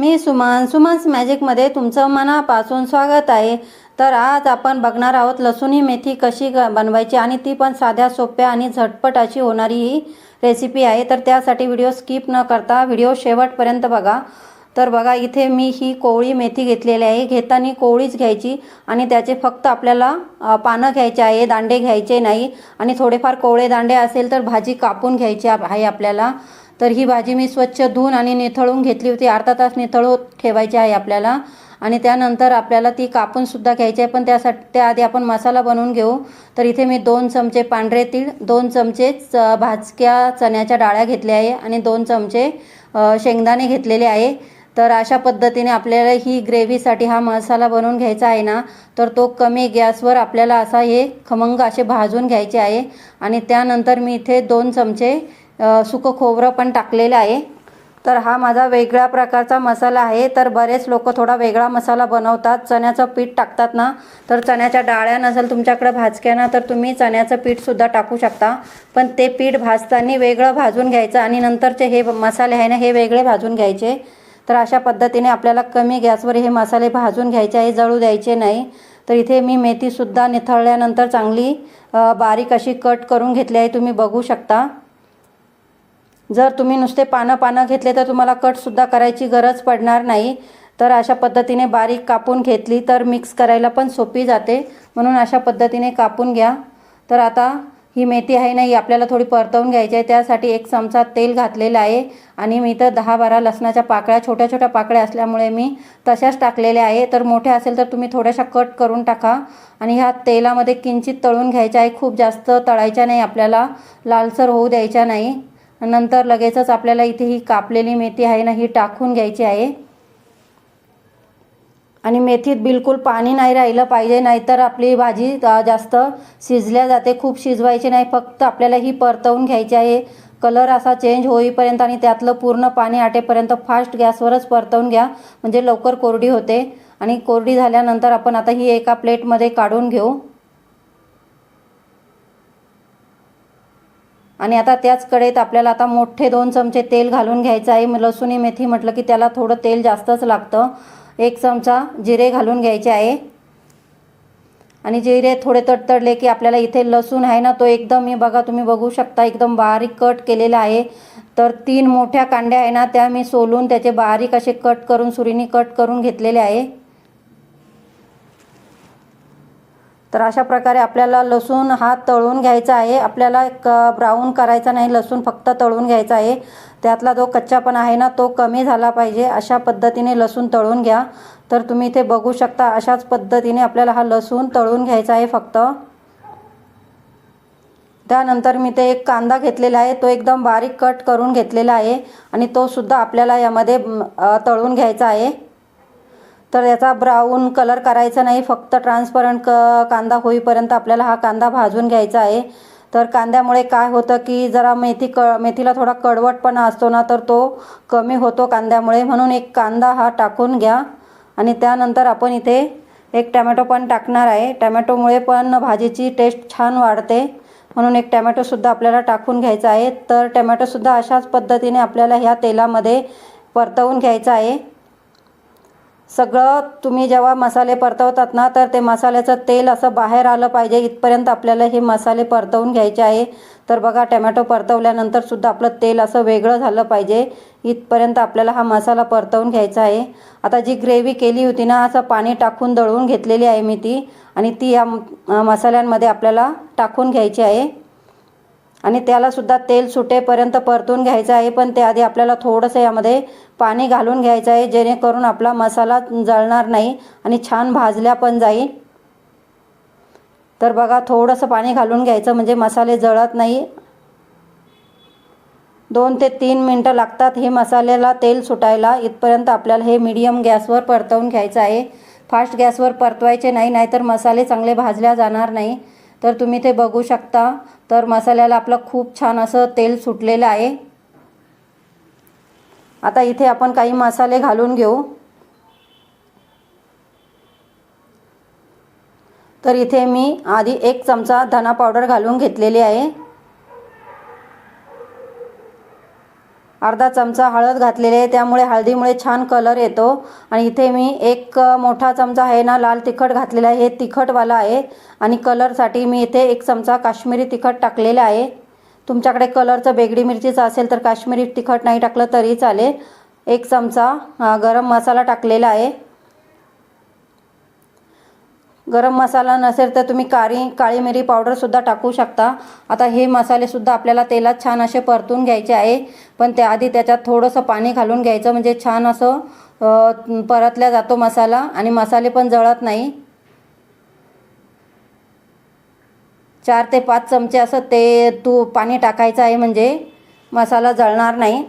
मी सुमन सुमन्स मॅजिकमध्ये तुमचं मनापासून स्वागत आहे. तर आज आपण बघणार आहोत लसूण ही मेथी कशी बनवायची आणि ती पण साध्या सोप्या आणि झटपट अशी होणारी ही रेसिपी आहे. तर त्यासाठी व्हिडिओ स्किप न करता व्हिडिओ शेवटपर्यंत बघा. तर बघा इथे मी ही कोवळी मेथी घेतलेली आहे. घेताना कोवळीच घ्यायची आणि त्याचे फक्त आपल्याला पानं घ्यायचे आहे दांडे घ्यायचे नाही. आणि थोडेफार कोवळे दांडे असेल तर भाजी कापून घ्यायची आहे आपल्याला. तर ही भाजी मी स्वच्छ धुवून आणि निथळून घेतली होती. अर्धा तास निथळून ठेवायची आहे आपल्याला. आणि त्यानंतर आपल्याला ती कापून सुद्धा घ्यायची आहे. पण त्यासाठी त्याआधी आपण मसाला बनवून घेऊ. तर इथे मी दोन चमचे पांढरे तीळ दोन चमचे च भाजक्या चण्याच्या डाळ्या घेतल्या आहे आणि दोन चमचे शेंगदाणे घेतलेले आहे. तर अशा पद्धतीने आपल्याला ही ग्रेव्हीसाठी हा मसाला बनवून घ्यायचा आहे ना तर तो कमी गॅसवर आपल्याला असा हे खमंग असे भाजून घ्यायचे आहे. आणि त्यानंतर मी इथे दोन चमचे सुकं खोबरं पण टाकलेलं आहे. तर हा माझा वेगळ्या प्रकारचा मसाला आहे. तर बरेच लोक थोडा वेगळा मसाला बनवतात. चण्याचं पीठ टाकतात ना तर चण्याच्या डाळ्या नसेल तुमच्याकडे भाजक्या ना तर तुम्ही चण्याचं पीठसुद्धा टाकू शकता. पण ते पीठ भाजताना वेगळं भाजून घ्यायचं आणि नंतरचे हे मसाले आहे ना हे वेगळे भाजून घ्यायचे. तर अशा पद्धतीने आपल्याला कमी गॅसवर हे मसाले भाजून घ्यायचे आहे जळू द्यायचे नाही. तर इथे मी मेथीसुद्धा निथळल्यानंतर चांगली बारीक अशी कट करून घेतली आहे. तुम्ही बघू शकता. जर तुम्ही नुसते पानं पानं घेतले तर तुम्हाला कटसुद्धा करायची गरज पडणार नाही. तर अशा पद्धतीने बारीक कापून घेतली तर मिक्स करायला पण सोपी जाते. म्हणून अशा पद्धतीने कापून घ्या. तर आता ही मेथी आहे ना ही आपल्याला थोडी परतवून घ्यायची आहे. त्यासाठी एक चमचा तेल घातलेलं आहे. आणि मी तर दहा बारा लसणाच्या पाकळ्या छोट्या छोट्या पाकळ्या असल्यामुळे मी तशाच टाकलेल्या आहे. तर मोठ्या असेल तर तुम्ही थोड्याशा कट करून टाका. आणि ह्या तेलामध्ये किंचित तळून घ्यायच्या आहे. खूप जास्त तळायच्या नाही आपल्याला. लालसर होऊ द्यायच्या नाही. नंतर लगेचच आपल्याला इथे ही कापलेली मेथी आहे ना ही टाकून घ्यायची आहे. आणि मेथीत बिलकुल पाणी नाही राहिलं पाहिजे नाहीतर आपली भाजी जास्त शिजल्या जाते खूप शिजवायची नाही फक्त आपल्याला ही परतवून घ्यायची आहे. कलर असा चेंज होईपर्यंत आणि त्यातलं पूर्ण पाणी आटेपर्यंत फास्ट गॅसवरच परतवून घ्या म्हणजे लवकर कोरडी होते. आणि कोरडी झाल्यानंतर आपण आता ही एका प्लेटमध्ये काढून घेऊ. आणि आता त्याच कडेत आपल्याला आता मोठे दोन चमचे तेल घालून घ्यायचं आहे. मग लसूणी मेथी म्हटलं की त्याला थोडं तेल जास्तच लागतं. एक चमचा जिरे घालून घ्यायचे आहे. आणि जिरे थोडे तडतडले की आपल्याला इथे लसूण आहे ना तो एकदम मी बघा तुम्ही बघू शकता एकदम बारीक कट केलेला आहे. तर तीन मोठ्या कांड्या आहे ना त्या मी सोलून त्याचे बारीक असे कट करून सुरीने कट करून घेतलेले आहे. तर अशा प्रकारे आपल्याला लसूण हा तळून घ्यायचा आहे. आपल्याला क ब्राऊन करायचा नाही लसूण फक्त तळून घ्यायचा आहे. त्यातला जो कच्चापणा आहे ना तो कमी झाला पाहिजे. अशा पद्धतीने लसूण तळून घ्या. तर तुम्ही इथे बघू शकता अशाच पद्धतीने आपल्याला हा लसूण तळून घ्यायचा आहे फक्त. त्यानंतर मी ते एक कांदा घेतलेला आहे. तो एकदम बारीक कट करून घेतलेला आहे. आणि तो सुद्धा आपल्याला यामध्ये तळून घ्यायचा आहे. तर याचा ब्राऊन कलर करायचा नाही. फक्त ट्रान्सपरंट क कांदा होईपर्यंत आपल्याला हा कांदा भाजून घ्यायचा आहे. तर कांद्यामुळे काय होतं की जरा मेथी क मेथीला थोडा कडवटपणा असतो ना तर तो कमी होतो कांद्यामुळे. म्हणून एक कांदा हा टाकून घ्या. आणि त्यानंतर आपण इथे एक टमॅटो पण टाकणार आहे. टमॅटोमुळे पण भाजीची टेस्ट छान वाढते. म्हणून एक टमॅटोसुद्धा आपल्याला टाकून घ्यायचा आहे. तर टमॅटोसुद्धा अशाच पद्धतीने आपल्याला ह्या तेलामध्ये परतवून घ्यायचं आहे. सगळं तुम्ही जेव्हा मसाले परतवतात ना तर ते मसाल्याचं तेल असं बाहेर आलं पाहिजे. इथपर्यंत आपल्याला हे मसाले परतवून घ्यायचे आहे. तर बघा टमॅटो परतवल्यानंतर सुद्धा आपलं तेल असं वेगळं झालं पाहिजे. इथपर्यंत आपल्याला हा मसाला परतवून घ्यायचा आहे. आता जी ग्रेव्ही केली होती ना असं पाणी टाकून दळवून घेतलेली आहे मी ती. आणि ती या मसाल्यांमध्ये आपल्याला टाकून घ्यायची आहे. आणि त्यालासुद्धा तेल सुटेपर्यंत परतून घ्यायचं आहे. पण त्याआधी आपल्याला थोडंसं यामध्ये पाणी घालून घ्यायचं आहे. जेणेकरून आपला मसाला जळणार नाही आणि छान भाजल्या पण जाईल. तर बघा थोडंसं पाणी घालून घ्यायचं म्हणजे मसाले जळत नाही. दोन ते तीन मिनटं लागतात हे मसाल्याला तेल सुटायला. इथपर्यंत आपल्याला हे मीडियम गॅसवर परतवून घ्यायचं आहे. फास्ट गॅसवर परतवायचे नाही नाहीतर मसाले चांगले भाजल्या जाणार नाही. तर तुम्ही ते बघू शकता. तर मसाल्याला आपलं खूप छान असं तेल सुटलेलं आहे. आता इथे आपण काही मसाले घालून घेऊ. तर इथे मी आधी एक चमचा धना पावडर घालून घेतलेली आहे. अर्धा चमचा हळद घातलेली आहे. त्यामुळे हळदीमुळे छान कलर येतो. आणि इथे मी एक मोठा चमचा आहे ना लाल तिखट घातलेला आहे. हे तिखटवाला आहे. आणि कलरसाठी मी इथे एक चमचा काश्मीरी तिखट टाकलेला आहे. तुमच्याकडे कलरचं बेगडी मिरचीचं असेल तर काश्मीरी तिखट नाही टाकलं तरी चालेल. एक चमचा गरम मसाला टाकलेला आहे. गरम मसाला नसेल तर तुम्ही काळी काळी मिरी पावडरसुद्धा टाकू शकता. आता हे मसालेसुद्धा आपल्याला तेलात छान असे परतून घ्यायचे आहे. पण त्याआधी त्याच्यात थोडंसं पाणी घालून घ्यायचं म्हणजे छान असं परतल्या जातो मसाला आणि मसाले पण जळत नाही. चार ते पाच चमचे असं ते तू पाणी टाकायचं आहे म्हणजे मसाला जळणार नाही.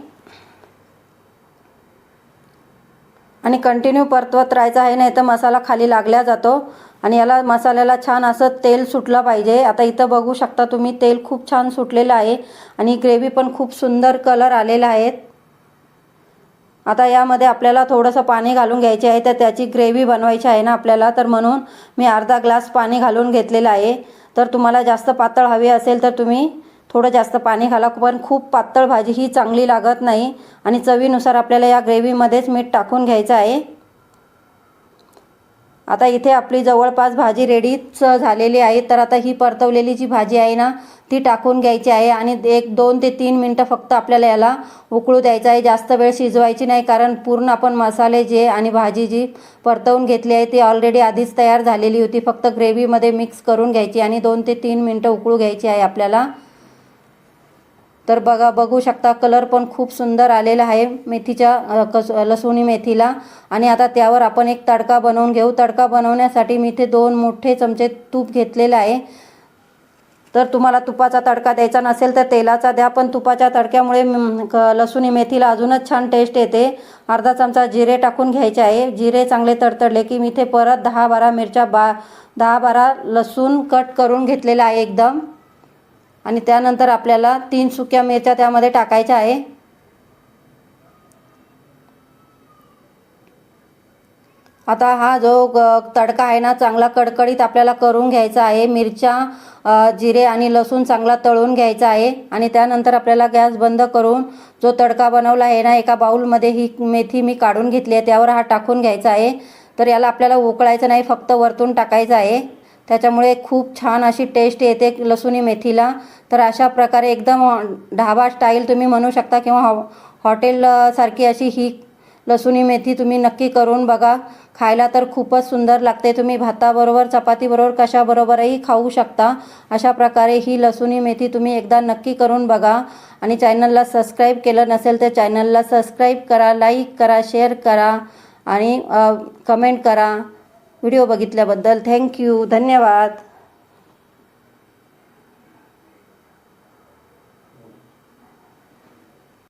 आणि कंटिन्यू परतवत राहायचं आहे नाही तर मसाला खाली लागल्या जातो. आणि याला मसाल्याला छान असं तेल सुटलं पाहिजे. आता इथं बघू शकता तुम्ही तेल खूप छान सुटलेलं आहे आणि ग्रेव्ही पण खूप सुंदर कलर आलेला आहेत आता यामध्ये आपल्याला थोडंसं पाणी घालून घ्यायचे आहे तर त्याची ग्रेव्ही बनवायची आहे ना आपल्याला. तर म्हणून मी अर्धा ग्लास पाणी घालून घेतलेलं आहे. तर तुम्हाला जास्त पातळ हवी असेल तर तुम्ही थोडं जास्त पाणी घाला पण खूप पातळ भाजी ही चांगली लागत नाही. आणि चवीनुसार आपल्याला या ग्रेव्हीमध्येच मीठ टाकून घ्यायचं आहे. आता इथे आपली जवळपास भाजी रेडीच झालेली आहे तर आता ही परतवलेली जी भाजी आहे ना ती टाकून घ्यायची आहे आणि एक दोन ते तीन मिनटं फक्त आपल्याला याला उकळू द्यायचं आहे. जास्त वेळ शिजवायची नाही कारण पूर्ण आपण मसाले जे आणि भाजी जी परतवून घेतली आहे ती ऑलरेडी आधीच तयार झालेली होती. फक्त ग्रेव्हीमध्ये मिक्स करून घ्यायची आणि दोन ते तीन मिनटं उकळू घ्यायची आहे आपल्याला. तर बघा बघू शकता कलर पण खूप सुंदर आलेला आहे मेथीच्या कस लसूणी मेथीला. आणि आता त्यावर आपण एक तडका बनवून घेऊ. तडका बनवण्यासाठी मी इथे दोन मोठे चमचे तूप घेतलेलं आहे. तर तुम्हाला तुपाचा तडका द्यायचा नसेल तर तेलाचा द्या पण तुपाच्या तडक्यामुळे क- लसूणी मेथीला अजूनच छान टेस्ट येते. अर्धा चमचा जिरे टाकून घ्यायचे आहे. जिरे चांगले तडतडले की मी इथे परत दहा बारा मिरच्या बा दहा बारा लसूण कट करून घेतलेला आहे एकदम. आणि त्यानंतर आपल्याला तीन सुक्या मिरच्या त्यामध्ये टाकायच्या आहे. आता हा जो ग- तडका आहे ना चांगला कडकडीत आपल्याला करून घ्यायचा आहे. मिरच्या जिरे आणि लसूण चांगला तळून घ्यायचा आहे. आणि त्यानंतर आपल्याला गॅस बंद करून जो तडका बनवला आहे ना एका बाऊलमध्ये ही मेथी मी काढून घेतली आहे. त्यावर हा टाकून घ्यायचा आहे. तर याला आपल्याला उकळायचं नाही फक्त वरतून टाकायचं आहे. त्याच्यामुळे खूप छान अशी टेस्ट येते लसुणी मेथीला. तर अशा प्रकारे एकदम ढाबा स्टाईल तुम्ही म्हणू शकता किंवा हॉ हॉटेलसारखी अशी ही लसुणी मेथी तुम्ही नक्की करून बघा. खायला तर खूपच सुंदर लागते. तुम्ही भाताबरोबर चपातीबरोबर कशाबरोबरही खाऊ शकता. अशा प्रकारे ही लसुणी मेथी तुम्ही एकदा नक्की करून बघा. आणि चॅनलला सबस्क्राईब केलं नसेल तर चॅनलला सबस्क्राईब करा लाईक करा शेअर करा आणि कमेंट करा. व्हिडिओ बघितल्याबद्दल थँक्यू धन्यवाद.